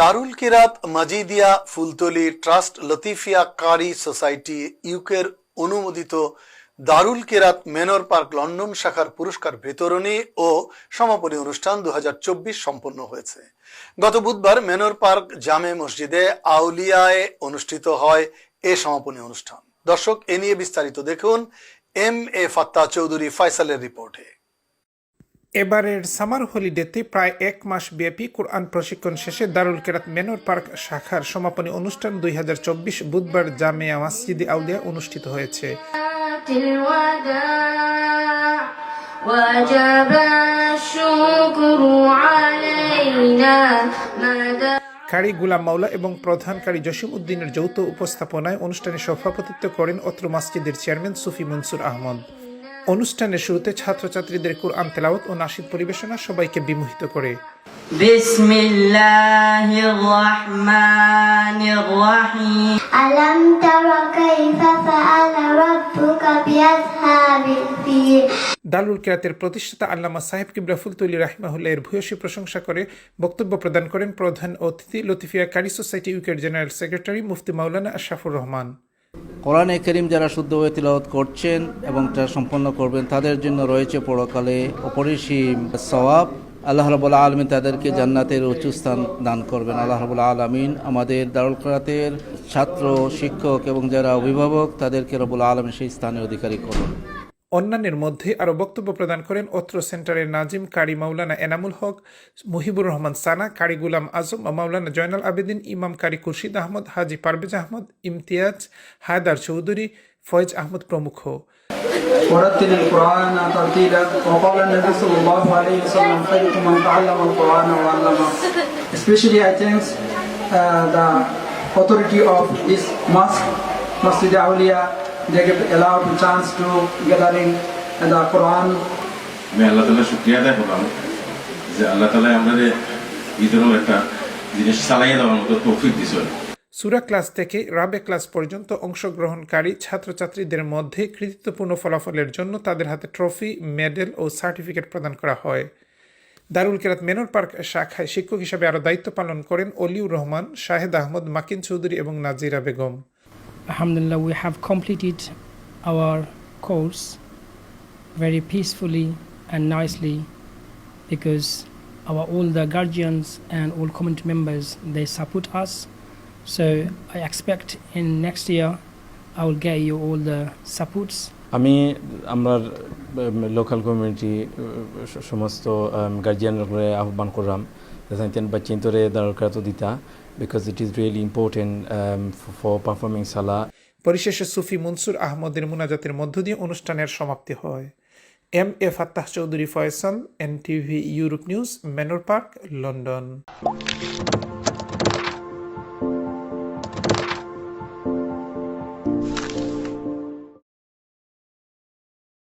দারুল Qirat, Majidia, Fultali, trust, Latifia, Qari society, ইউকের অনুমোদিত Darul Qirat manor park, London শাখার পুরস্কার বিতরণী ও সমাপনী অনুষ্ঠান দু হাজার চব্বিশ সম্পন্ন হয়েছে। গত বুধবার মেনর পার্ক জামে মসজিদে আউলিয়ায় অনুষ্ঠিত হয় এ সমাপনী অনুষ্ঠান। দর্শক, এ নিয়ে বিস্তারিত দেখুন এম এ ফাত্তা চৌধুরী ফাইসালের রিপোর্টে। এবারের সামার হলিডেতে প্রায় এক মাস ব্যাপী কোরআন প্রশিক্ষণ শেষে দারুল কেরাত মেনর পার্ক শাখার সমাপনী অনুষ্ঠান দুই হাজার চব্বিশ বুধবার জামেয়া মাসজিদে আউলিয়া অনুষ্ঠিত হয়েছে। কারি গুলাম মাওলা এবং প্রধান কারি জসিম উদ্দিনের যৌথ উপস্থাপনায় অনুষ্ঠানে সভাপতিত্ব করেন অত্র মাসজিদের চেয়ারম্যান সুফি মনসুর আহমদ। অনুষ্ঠানের শুরুতে ছাত্রছাত্রীদের কোরআন তেলাওত ও নাসিদ পরিবেশনা সবাইকে বিমোহিত করে। দালুল কেরাতের প্রতিষ্ঠাতা আল্লামা সাহেব কিবরাফুল তুলি রাহিমাহুল্লাহ এর ভূয়সী প্রশংসা করে বক্তব্য প্রদান করেন প্রধান অতিথি লতিফিয়া কারি সোসাইটি উইকেট জেনারেল সেক্রেটারি মুফতি মাওলানা আশরাফুর রহমান। কোরআনে করিম যারা শুদ্ধভাবে তিলাওয়াত করছেন এবং তা সম্পন্ন করবেন, তাদের জন্য রয়েছে পরকালে অপরিসীম সওয়াব। আল্লাহ রবুল্লা আলমিন তাদেরকে জান্নাতের উঁচু স্থান দান করবেন। আল্লাহ রবুল্লা আলমিন আমাদের দারুল করাতের ছাত্র, শিক্ষক এবং যারা অভিভাবক, তাদেরকে রবুল আলমিন সেই স্থানের অধিকারী করুন। অন্যান্যের মধ্যে আরও বক্তব্য প্রদান করেন অত্র সেন্টারের নাজিম কারি মাওলানা এনামুল হক মুহিবুর রহমান সানা কারি গুলাম আজম ও মাওলানা জয়নাল আবেদিন ইমাম কারি খুরশিদ আহমদ হাজি পারভেজ আহমদ ইমতিয়াজ হায়দার চৌধুরী ফয়েজ আহমদ প্রমুখ ورتل القرآن ترتيلا وقال النبي صلى الله عليه وسلم خيركم من تعلم القرآن وعلمه Especially I thank uh, the authority of this mosque, Masjid Awliya. They give allowed chance to gathering the Quran. আমি আল্লাহ তালা শুক্রিয়া আদায় করলাম যে আল্লাহ তালা আমাদের ঈদেরও একটা জিনিস চালাইয়ে দেওয়ার মতো তৌফিক দিছিল সুরা ক্লাস থেকে রাবে ক্লাস পর্যন্ত অংশগ্রহণকারী ছাত্রছাত্রীদের মধ্যে কৃতিত্বপূর্ণ ফলাফলের জন্য তাদের হাতে ট্রফি মেডেল ও সার্টিফিকেট প্রদান করা হয়। দারুল কেরাত মেনর পার্ক শাখায় শিক্ষক হিসাবে আরও দায়িত্ব পালন করেন অলিউর রহমান শাহেদ আহমদ মাকিন চৌধুরী এবং Nazira Begum. Alhamdulillah, we have completed our course very peacefully and nicely because our all the guardians and all community members they support us. So I expect in next year I will get you all the supports. আমি আমার local community সমস্ত গার্জিয়ানরে আহ্বান করলাম যাতে বাচ্চিন্তরে দরকার দিতা because it is really for, for performing সালা পরিশেষে সুফি মনসুর আহমদের মুনাজাতের মধ্য দিয়ে অনুষ্ঠানের সমাপ্তি হয়। M A Fattah Chowdhury Faisal NTV Europe news Manor Park London.